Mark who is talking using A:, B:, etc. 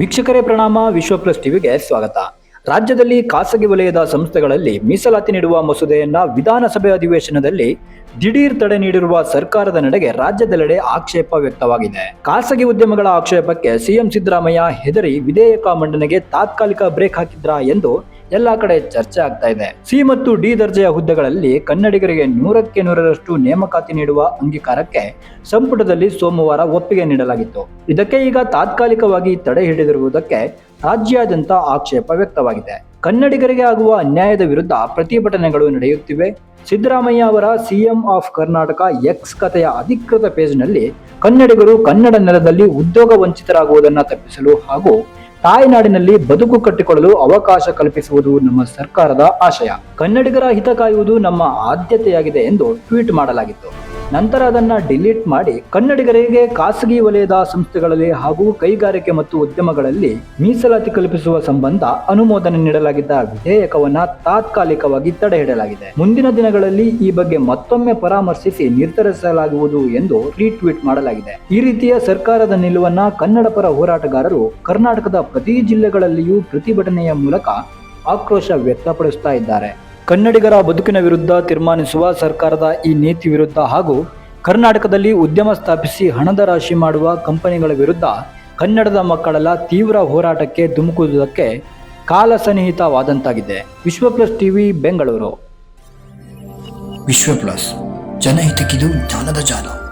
A: ವೀಕ್ಷಕರೇ ಪ್ರಣಾಮ, ವಿಶ್ವ ಪ್ಲಸ್ ಟಿವಿಗೆ ಸ್ವಾಗತ. ರಾಜ್ಯದಲ್ಲಿ ಖಾಸಗಿ ವಲಯದ ಸಂಸ್ಥೆಗಳಲ್ಲಿ ಮೀಸಲಾತಿ ನೀಡುವ ಮಸೂದೆಯನ್ನ ವಿಧಾನಸಭೆ ಅಧಿವೇಶನದಲ್ಲಿ ದಿಢೀರ್ ತಡೆ ನೀಡಿರುವ ಸರ್ಕಾರದ ನಡೆಗೆ ರಾಜ್ಯದೆಲ್ಲೆಡೆ ಆಕ್ಷೇಪ ವ್ಯಕ್ತವಾಗಿದೆ. ಖಾಸಗಿ ಉದ್ಯಮಗಳ ಆಕ್ಷೇಪಕ್ಕೆ ಸಿಎಂ ಸಿದ್ದರಾಮಯ್ಯ ಹೆದರಿ ವಿಧೇಯಕ ಮಂಡನೆಗೆ ತಾತ್ಕಾಲಿಕ ಬ್ರೇಕ್ ಹಾಕಿದ್ರಾ ಎಂದು ಎಲ್ಲಾ ಕಡೆ ಚರ್ಚೆ ಆಗ್ತಾ ಇದೆ. ಸಿ ಮತ್ತು ಡಿ ದರ್ಜೆಯ ಹುದ್ದೆಗಳಲ್ಲಿ ಕನ್ನಡಿಗರಿಗೆ ನೂರಕ್ಕೆ ನೂರರಷ್ಟು ನೇಮಕಾತಿ ನೀಡುವ ಅಂಗೀಕಾರಕ್ಕೆ ಸಂಪುಟದಲ್ಲಿ ಸೋಮವಾರ ಒಪ್ಪಿಗೆ ನೀಡಲಾಗಿತ್ತು. ಇದಕ್ಕೆ ಈಗ ತಾತ್ಕಾಲಿಕವಾಗಿ ತಡೆ ಹಿಡಿದಿರುವುದಕ್ಕೆ ರಾಜ್ಯಾದ್ಯಂತ ಆಕ್ಷೇಪ ವ್ಯಕ್ತವಾಗಿದೆ. ಕನ್ನಡಿಗರಿಗೆ ಆಗುವ ಅನ್ಯಾಯದ ವಿರುದ್ಧ ಪ್ರತಿಭಟನೆಗಳು ನಡೆಯುತ್ತಿವೆ. ಸಿದ್ದರಾಮಯ್ಯ ಅವರ ಸಿಎಂ ಆಫ್ ಕರ್ನಾಟಕ ಎಕ್ಸ್ ಕಥೆಯ ಅಧಿಕೃತ ಪೇಜ್ನಲ್ಲಿ ಕನ್ನಡಿಗರು ಕನ್ನಡ ನೆಲದಲ್ಲಿ ಉದ್ಯೋಗ ವಂಚಿತರಾಗುವುದನ್ನು ತಪ್ಪಿಸಲು ಹಾಗೂ ತಾಯ್ನಾಡಿನಲ್ಲಿ ಬದುಕು ಕಟ್ಟಿಕೊಳ್ಳಲು ಅವಕಾಶ ಕಲ್ಪಿಸುವುದು ನಮ್ಮ ಸರ್ಕಾರದ ಆಶಯ. ಕನ್ನಡಿಗರ ಹಿತ ಕಾಯುವುದು ನಮ್ಮ ಆದ್ಯತೆಯಾಗಿದೆ ಎಂದು ಟ್ವೀಟ್ ಮಾಡಲಾಗಿತ್ತು. ನಂತರ ಅದನ್ನು ಡಿಲೀಟ್ ಮಾಡಿ ಕನ್ನಡಿಗರಿಗೆ ಖಾಸಗಿ ವಲಯದ ಸಂಸ್ಥೆಗಳಲ್ಲಿ ಹಾಗೂ ಕೈಗಾರಿಕೆ ಮತ್ತು ಉದ್ಯಮಗಳಲ್ಲಿ ಮೀಸಲಾತಿ ಕಲ್ಪಿಸುವ ಸಂಬಂಧ ಅನುಮೋದನೆ ನೀಡಲಾಗಿದ್ದ ವಿಧೇಯಕವನ್ನ ತಾತ್ಕಾಲಿಕವಾಗಿ ತಡೆ ಹಿಡಲಾಗಿದೆ. ಮುಂದಿನ ದಿನಗಳಲ್ಲಿ ಈ ಬಗ್ಗೆ ಮತ್ತೊಮ್ಮೆ ಪರಾಮರ್ಶಿಸಿ ನಿರ್ಧರಿಸಲಾಗುವುದು ಎಂದು ರೀಟ್ವೀಟ್ ಮಾಡಲಾಗಿದೆ. ಈ ರೀತಿಯ ಸರ್ಕಾರದ ನಿಲುವನ್ನ ಕನ್ನಡ ಪರ ಹೋರಾಟಗಾರರು ಕರ್ನಾಟಕದ ಪ್ರತಿ ಜಿಲ್ಲೆಗಳಲ್ಲಿಯೂ ಪ್ರತಿಭಟನೆಯ ಮೂಲಕ ಆಕ್ರೋಶ ವ್ಯಕ್ತಪಡಿಸುತ್ತಾ ಇದ್ದಾರೆ. ಕನ್ನಡಿಗರ ಬದುಕಿನ ವಿರುದ್ಧ ತೀರ್ಮಾನಿಸುವ ಸರ್ಕಾರದ ಈ ನೀತಿ ವಿರುದ್ಧ ಹಾಗೂ ಕರ್ನಾಟಕದಲ್ಲಿ ಉದ್ಯಮ ಸ್ಥಾಪಿಸಿ ಹಣದ ರಾಶಿ ಮಾಡುವ ಕಂಪನಿಗಳ ವಿರುದ್ಧ ಕನ್ನಡದ ಮಕ್ಕಳೆಲ್ಲ ತೀವ್ರ ಹೋರಾಟಕ್ಕೆ ಧುಮುಕುವುದಕ್ಕೆ ಕಾಲ ಸನ್ನಿಹಿತವಾದಂತಾಗಿದೆ. ವಿಶ್ವ ಪ್ಲಸ್ ಟಿವಿ, ಬೆಂಗಳೂರು.
B: ವಿಶ್ವ ಪ್ಲಸ್. ಜನಹಿತಕ್ಕಿದು ಜ್ಞಾನದ ಜಾಲ.